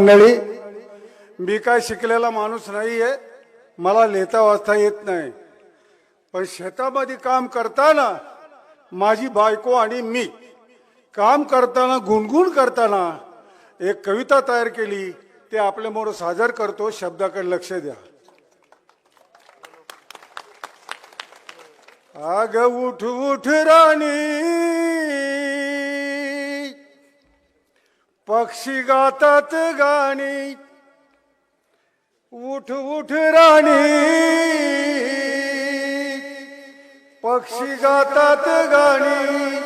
मंडळी मी काय शिकलेला माणूस नाही आहे मला लिहिता वाचता येत नाही. पण शेतामध्ये काम करताना माझी बायको आणि मी काम करताना गुणगुण करताना एक कविता तयार केली ते आपल्यामोर सादर करतो. शब्दाकडे लक्ष द्या. आग उठ उठ राणी. पक्षी गातात गाणी उठ उठ राणी. पक्षी गातात गाणी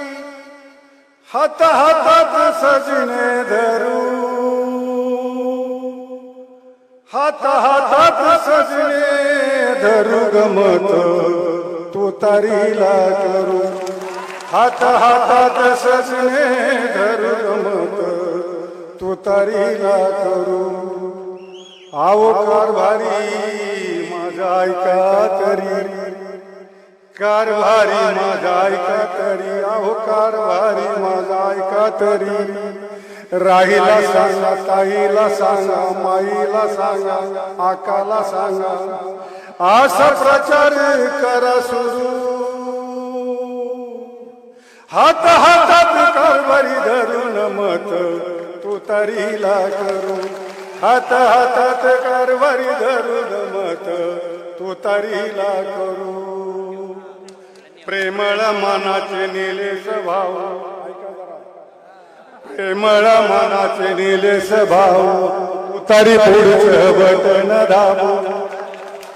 हात हातात सजने धरू. हात हातात सजने धरू गमत तू तारीला करू. हात हातात सजने धरू गमत. तू तारीला करू आव कारभारी माझा ऐका तरी. कारभारी माझा ऐका तरी. आहो कारभारी माझा ऐका तरी. राहीला सांगा ताईला सांगा माईला सांगा आकाला सांगा. असा प्रचार करा सुरू. हात हातात कारभारी धरून तरीला करू हात हातात कारभारी धरून मत तू तरीला करू प्रेमळ मनाचे निले स्वभाव प्रेमळ मनाचे निले स्वभाव तरी पुढचं बटन दाबू.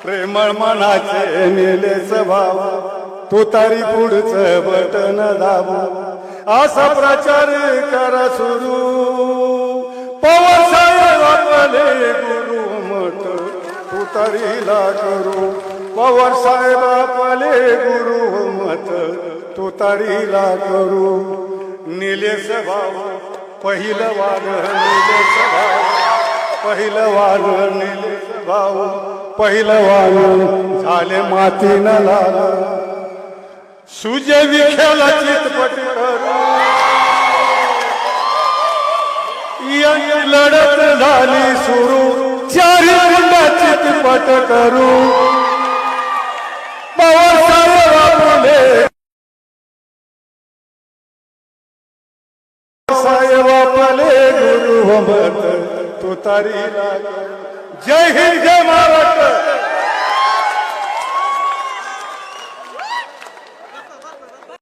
प्रेमळ मनाचे निले स्वभाव तू तरी पुढचं बटन दाबू. असा प्रचार करा सुरू. पवन साहेब आपले गुरु मत तुतारीला करू पवार साहेब आपले गुरु मत तुतारीला करू निलेश भाव पहिलं वार निलेश भाव पहिलं वार निलेश भाव पहिलं वार झाले मातीनं लाल. सुजय विखेला चितपट करू. या लढत झाली सुरू. चारी गुंडा चितपट करू. पवार साहेब आपले. साहेब आपले गुरु मत तू तारी जय हिंद जय महाराष्ट्र.